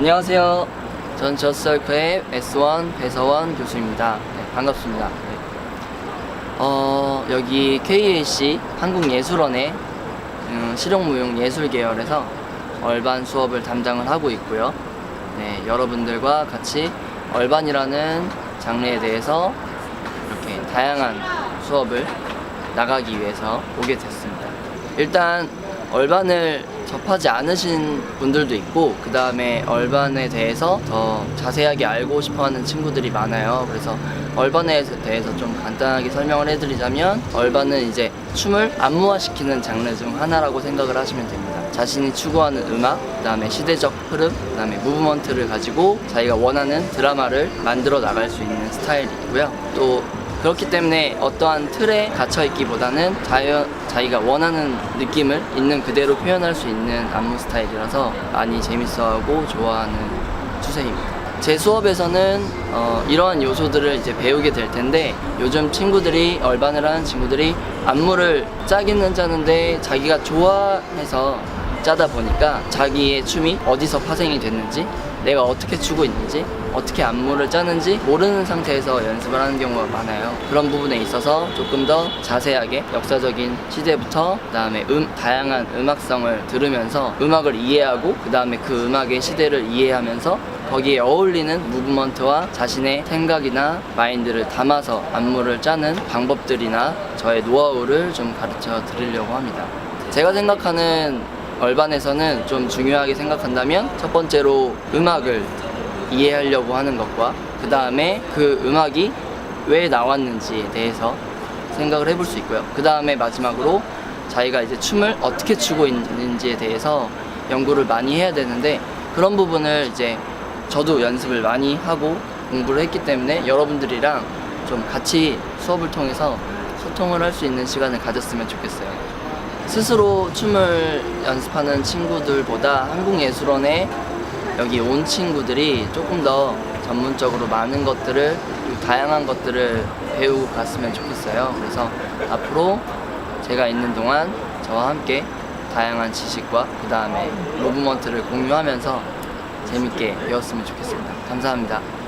안녕하세요. 전 저스설크의 S1 배서원 교수입니다. 네, 반갑습니다. 네. 어, 여기 KAC 한국예술원의 음, 실용무용 예술 계열에서 얼반 수업을 담당을 하고 있고요. 네, 여러분들과 같이 얼반이라는 장르에 대해서 이렇게 다양한 수업을 나가기 위해서 오게 됐습니다. 일단 얼반을 접하지 않으신 분들도 있고 그 다음에 얼반에 대해서 더 자세하게 알고 싶어하는 친구들이 많아요. 그래서 얼반에 대해서 좀 간단하게 설명을 해드리자면 얼반은 이제 춤을 안무화시키는 장르 중 하나라고 생각을 하시면 됩니다. 자신이 추구하는 음악, 그 다음에 시대적 흐름, 그 다음에 무브먼트를 가지고 자기가 원하는 드라마를 만들어 나갈 수 있는 스타일이고요. 또 그렇기 때문에 어떠한 틀에 갇혀 있기보다는 자연, 자기가 원하는 느낌을 있는 그대로 표현할 수 있는 안무 스타일이라서 많이 재밌어하고 좋아하는 추세입니다. 제 수업에서는 어, 이러한 요소들을 이제 배우게 될 텐데 요즘 친구들이 얼반을 하는 친구들이 안무를 짜기는 짜는데 자기가 좋아해서 짜다 보니까 자기의 춤이 어디서 파생이 됐는지 내가 어떻게 추고 있는지 어떻게 안무를 짜는지 모르는 상태에서 연습을 하는 경우가 많아요. 그런 부분에 있어서 조금 더 자세하게 역사적인 시대부터 그 다음에 음 다양한 음악성을 들으면서 음악을 이해하고 그 다음에 그 음악의 시대를 이해하면서 거기에 어울리는 무브먼트와 자신의 생각이나 마인드를 담아서 안무를 짜는 방법들이나 저의 노하우를 좀 가르쳐 드리려고 합니다. 제가 생각하는 얼반에서는 좀 중요하게 생각한다면 첫 번째로 음악을 이해하려고 하는 것과 그 다음에 그 음악이 왜 나왔는지에 대해서 생각을 해볼 수 있고요. 그 다음에 마지막으로 자기가 이제 춤을 어떻게 추고 있는지에 대해서 연구를 많이 해야 되는데 그런 부분을 이제 저도 연습을 많이 하고 공부를 했기 때문에 여러분들이랑 좀 같이 수업을 통해서 소통을 할 수 있는 시간을 가졌으면 좋겠어요. 스스로 춤을 연습하는 친구들보다 한국예술원에 여기 온 친구들이 조금 더 전문적으로 많은 것들을 다양한 것들을 배우고 갔으면 좋겠어요. 그래서 앞으로 제가 있는 동안 저와 함께 다양한 지식과 그 다음에 무브먼트를 공유하면서 재밌게 배웠으면 좋겠습니다. 감사합니다.